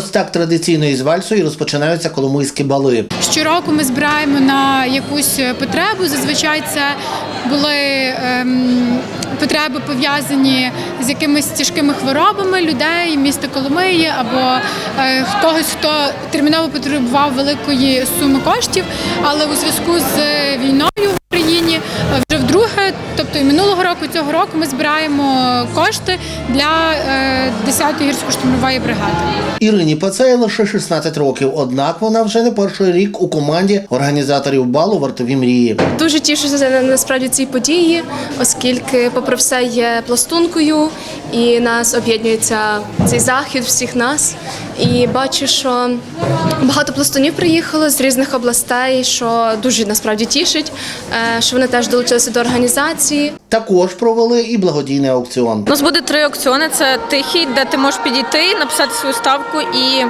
так традиційно із вальсу розпочинаються коломийські бали. Щороку ми збираємо на якусь потребу. Зазвичай це були ем, потреби пов'язані з якимись тяжкими хворобами людей міста Коломиї або е, когось, хто терміново потребував великої суми коштів. Але у зв'язку з війною минулого року, цього року, ми збираємо кошти для е, 10-ї гірсько-штурмової бригади. Ірині Пацей лише 16 років, однак вона вже не перший рік у команді організаторів балу Вартові мрії. Дуже тішуся на- насправді цій події, оскільки, попри все, є пластункою, і нас об'єднується цей захід всіх нас. І бачу, що багато пластунів приїхало з різних областей, що дуже насправді тішить, е, що вони теж долучилися до організації. Також провели і благодійний аукціон. У нас буде три аукціони. Це тихий, де ти можеш підійти, написати свою ставку і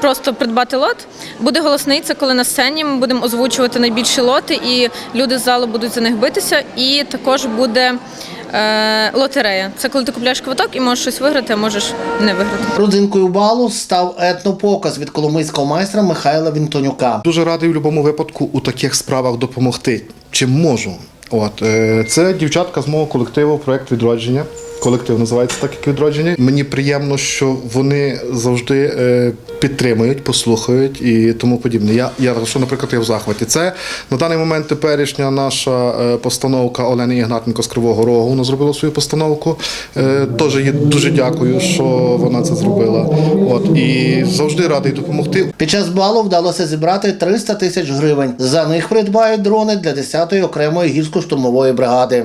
просто придбати лот. Буде голосний, це коли на сцені ми будемо озвучувати найбільші лоти, і люди з залу будуть за них битися. І також буде е, лотерея. Це коли ти купляєш квиток і можеш щось виграти, а можеш не виграти. Родзинкою балу став етнопоказ від коломийського майстра Михайла Вінтонюка. Дуже радий в будь-якому випадку у таких справах допомогти. Чим можу. От е, це дівчатка з мого колективу, проект відродження. Колектив називається так, як відродження. Мені приємно, що вони завжди е, підтримують, послухають і тому подібне. Я, я що, наприклад, я в захваті. Це на даний момент теперішня наша е, постановка Олени Ігнатенко з Кривого Рогу. Вона зробила свою постановку. Е, Теж їй дуже дякую, що вона це зробила. От і завжди радий допомогти. Під час балу вдалося зібрати 300 тисяч гривень. За них придбають дрони для 10-ї окремої гірсько-штурмової бригади.